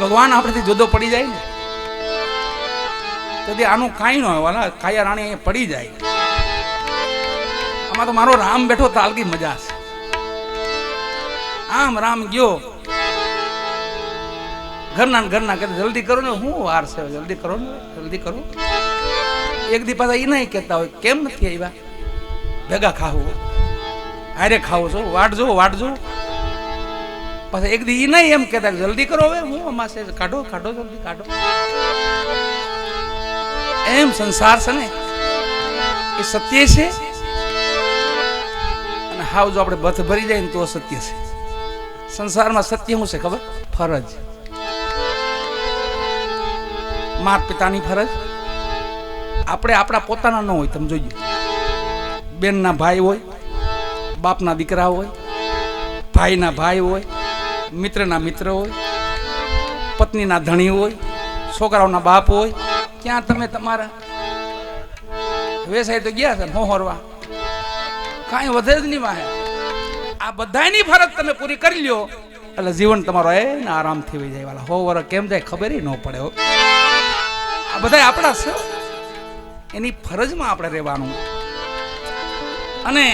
ભગવાન આપણેથી જુદો પડી જાય ને? તેથી આનું કાંઈ ન હોય, વાલા, કાયા રાણી અહીંયા પડી જાય. આમાં તો મારો રામ બેઠો તાલકી મજા છે. આમ રામ ગયો. ઘરના ઘરના કે જલ્દી કરો ને, હું વાર છે, જલ્દી કરો ને, જલ્દી કરો. એક દી પાછા એ નહીં કહેતા હોય, કેમ નથી આવ્યા? ભેગા ખાવું. આરે ખાવું છો વાટજો વાટજો પછી એક દી નહીં એમ કહેતા જલ્દી કરો હવે, હું અમાસે કાઢો કાઢો, જલ્દી કાઢો. એમ સંસાર છે ને, એ સત્ય છે. અને હાવ જો આપણે બથ ભરી જાય ને તો સત્ય છે. સંસારમાં સત્ય શું છે ખબર? ફરજ. માત પિતાની ફરજ. આપણે આપણા પોતાના ન હોય, તમે જોજો બેનના ભાઈ હોય, બાપના દીકરા હોય, ભાઈના ભાઈ હોય મિત્રના મિત્ર હોય, પત્નીના ધણી હોય, છોકરાઓના બાપ હોય, ક્યાં તમે તમારા? વેસાય તો ગયા છે મોહરવા કાંઈ વધે જ નહીં વાહે. આ બધાની ફરજ તમે પૂરી કરી લ્યો. એટલે જીવન તમારો એ ને આરામથી વહી જાય. વાલા હો વર કેમ જાય ખબર ન પડે આ બધા આપણા છે. એની ફરજમાં આપણે રહેવાનું. અને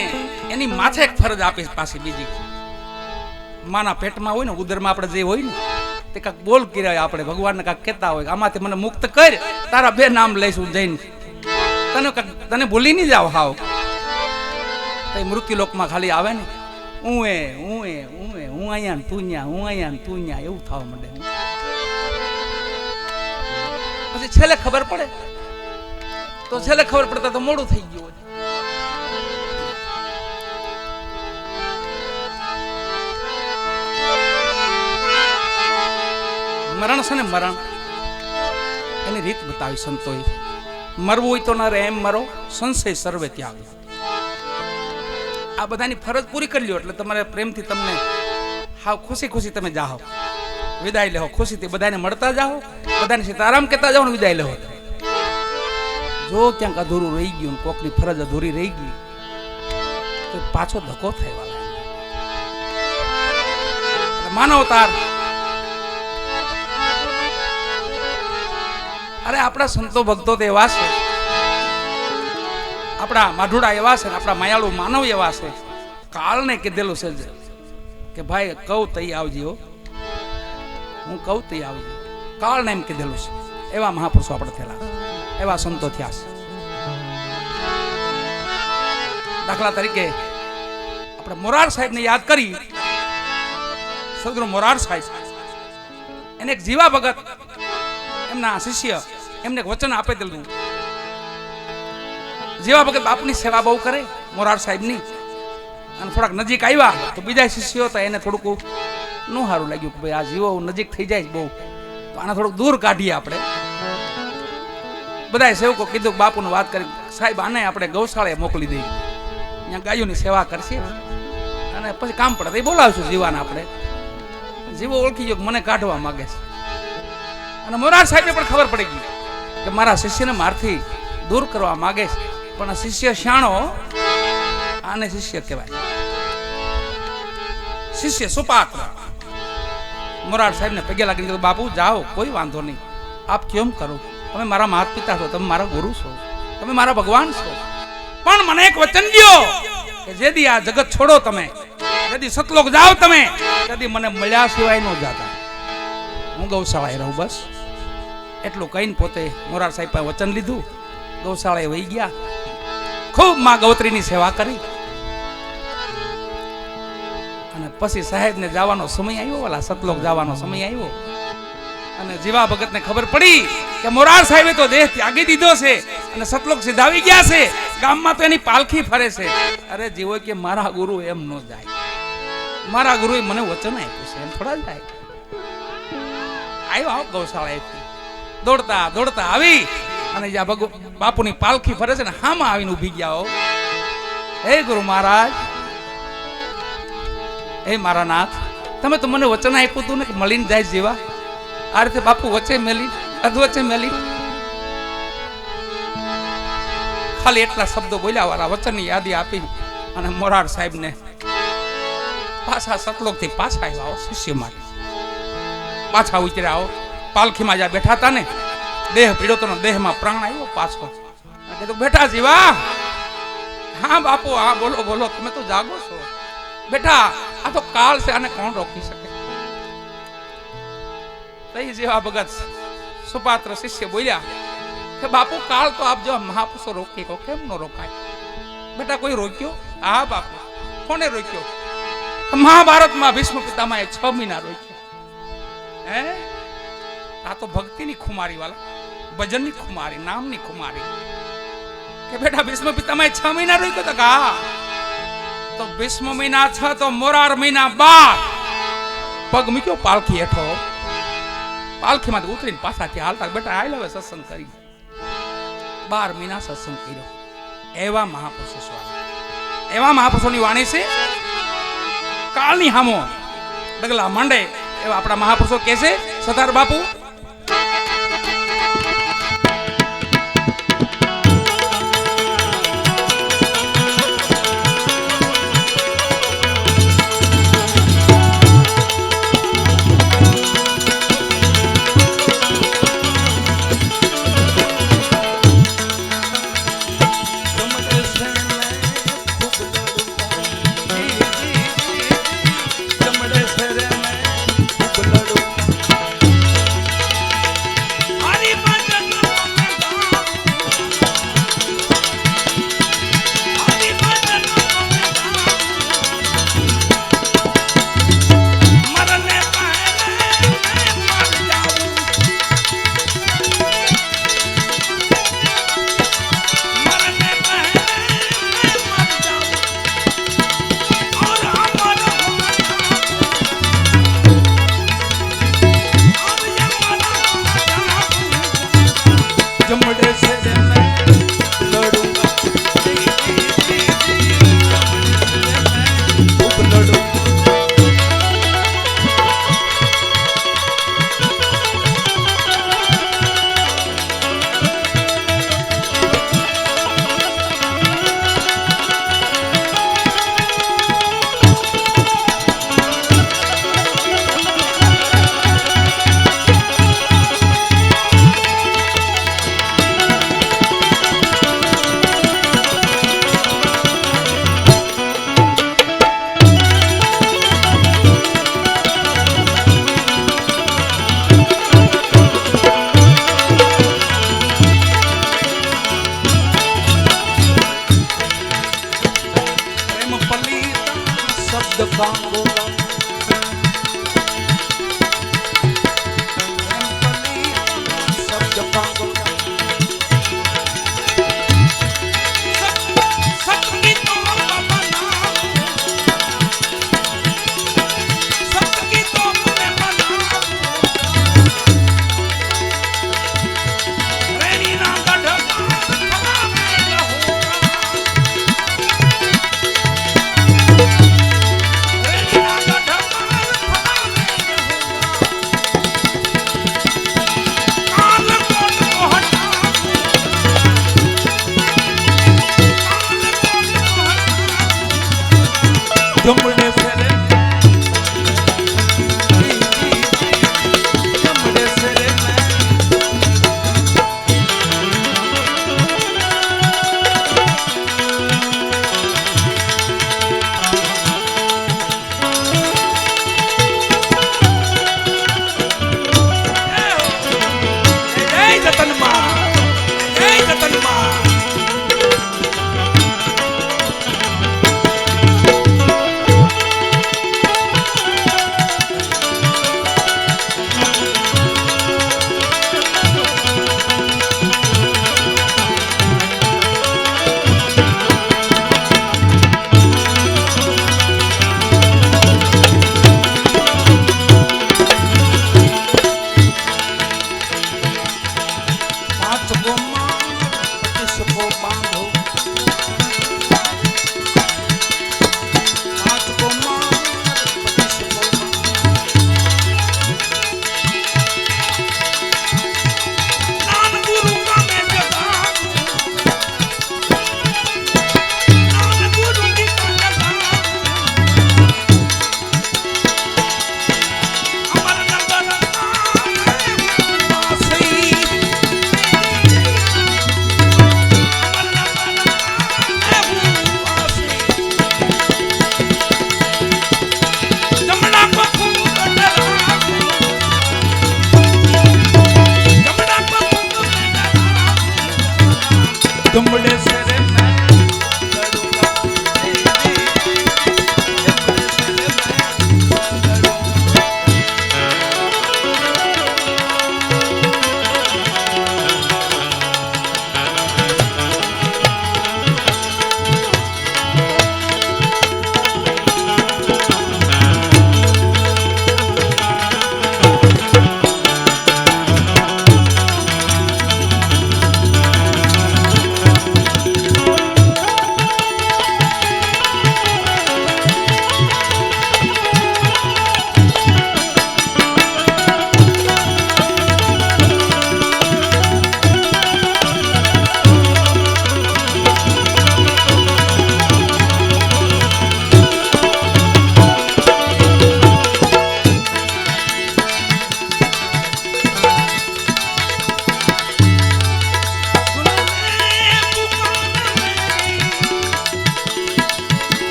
એની માથે એક ફરજ આપીશ પાછી બીજી. માના પેટમાં હોય ને, ઉદરમાં આપણે જે હોય ને, તે કાંક બોલ કર્યા આપણે, ભગવાનને કાંક કહેતા હોય આમાંથી મને મુક્ત કર, તારા બે નામ લઈશું જઈને. તને તને ભૂલી નહીં જાવ હાવ. તો મૃત્યુ લોકમાં ખાલી આવે ને, હું એ હું એ હું એ, હું અહીંયા તું ન્યા હું અહીંયા તું ન્યા એવું થવા માંડે પછી છેલ્લે ખબર પડે. તો છેલ્લે ખબર પડતા તો મોડું થઈ ગયું મરણ છે ને મરણ? એની રીત બતાવી સંતોએ. મરવું હોય તો ન રહે, એમ મરો. સંશય સર્વે ત્યાગ. આ બધાની ફરજ પૂરી કરી લ્યો, એટલે તમારે પ્રેમથી તમને હાવ ખુશી ખુશી તમે જાઓ વિદાય લેહો. ખુશીથી બધાને મળતા જાઓ બધાને સીતારામ કહેતા જાઓ વિદાય લેહો. જો ક્યાંક અધૂરું રહી ગયું કોકની ફરજ અધૂરી રહી ગઈ, તો પાછો ધક્કો થાય. વાલા અરે, આપણા સંતો ભક્તો તો એવા છે. આપણા માઢુડા એવા છે આપણા માયાળુ માનવ એવા છે. કાળને કીધેલું છે કે ભાઈ કઉ તઈ આવજી હો. હું કઉ તઈ આવજી. કાળને એમ કીધેલું છે. એવા મહાપુરુષો આપણે થયેલા એવા સંતો થયા છે. દાખલા તરીકે આપણે મોરાર સાહેબને યાદ કરી. સદગુરુ મોરાર સાહેબ. એને એક જીવા ભગત, એમના શિષ્ય એમને વચન આપી દીધું જેવા ભગત બાપની સેવા બહુ કરે, મોરાર સાહેબની, અને થોડાક નજીક આવ્યા, તો બીજા શિષ્યો હતા, એને થોડુંક ન સારું લાગ્યું કે ભાઈ આ જીવો નજીક થઈ જાય બહુ. તો આને થોડુંક દૂર કાઢીએ આપણે. બધાએ સેવકો કીધું બાપુને વાત કરી, સાહેબ, આને આપણે ગૌશાળાએ મોકલી દઈએ. ત્યાં ગાયોની સેવા કરશે. અને પછી કામ પડે, તો બોલાવશું જીવાને આપણે. જીવો ઓળખી ગયો મને કાઢવા માંગે છે. અને મોરાર સાહેબને પણ ખબર પડી ગઈ. કે મારા શિષ્યને મારથી દૂર કરવા માંગે છે. પણ શિષ્ય શાણો આને શિષ્ય કહેવાય. શિષ્ય સુપાત્ર. મોરાર સાહેબને પગે લાગીને કીધું, બાપુ, જાઓ, કોઈ વાંધો નહીં. આપ કેમ કરો? તમે મારા માતા પિતા છો, તમે મારા ગુરુ છો, તમે મારા ભગવાન છો. પણ મને એક વચન દો કે જેદી આ જગત છોડો તમે, જેદી સતલોક જાઓ તમે તેથી મને મળ્યા સિવાય ન જાતા. હું ગૌશાળાએ રહું બસ. એટલું કહીને પોતે મોરાર સાહેબ વચન લીધું. ગૌશાળાએ વહી ગયા. ખૂબમાં ગૌત્રીની સેવા કરી. અને પછી સાહેબને જવાનો સમય આવ્યો વાલા સતલોક જવાનો સમય આવ્યો. અને જીવા ભગતને ખબર પડી કે મોરાર સાહેબે તો દેહ ત્યાગી દીધો છે અને સતલોક સિધાવી ગયા છે. ગામમાં તો એની પાલખી ફરે છે. અરે જીવો કે મારા ગુરુ એમ ન જાય. મારા ગુરુએ મને વચન આપ્યું છે, એમ થોડા જાય. આવ્યો આવો ગૌશાળાએથી દોડતા દોડતા આવી અને જ્યાં ભગવ, બાપુની પાલખી ફરે છે ને હામાં આવીને ઊભી ગયા હો. હે ગુરુ મહારાજ. હે મારા નાથ. તમે તો મને વચન આપ્યું હતું ને કે મળીને જાય જેવા. આ રીતે બાપુ વચ્ચે મેલી અધવચ્ચે મેલી. ખાલી એટલા શબ્દો બોલ્યા વાળા વચનની યાદી આપી અને મોરાર સાહેબને પાછા સતલોકથી પાછા આવ્યા શિષ્ય માટે. પાછા ઉતર્યા આવો પાલખીમાં જ્યાં બેઠા હતા ને, દેહ પીડ્યો તો દેહમાં પ્રાણ આવ્યો પાછો. કીધું બેઠા જીવા. હા બાપુ, હા, બોલો બોલો, તમે તો જાગો છો. બેટા, આ તો કાળ છે, આને કોણ રોકી શકે? તઈ જેવા ભગત સુપાત્ર શિષ્ય બોલ્યા કે, બાપુ, કાળ તો આપ જેવા મહાપુરુષો રોકી કહો કેમ નો રોકાય? બેટા, કોઈ રોક્યો? હા બાપુ. કોને રોક્યો? મહાભારતમાં ભીષ્મ પિતામાં છ મહિના રોક્યો. હે? આ તો ભક્તિની ખુમારી વાલા, ભજનની ખુમારી, નામની ખુમારી. કે બેટા, ભીષ્મ પિતામાં છ મહિના રોક્યો તો કે તો ભીષ્મ મહિના છ, તો મોરાર મહિના બાર. પગ મૂક્યો પાલખી હેઠો. પાલખીમાંથી ઉતરીને પાછા ત્યાં હાલતા બેટા આઈ હવે સત્સંગ કરી. બાર મહિના સત્સંગ કર્યો. એવા મહાપુરુષો સ્વામી એવા મહાપુરુષોની વાણી છે કાળની હામો. ડગલા માંડે, એવા આપણા મહાપુરુષો કે છે સરદાર બાપુ don't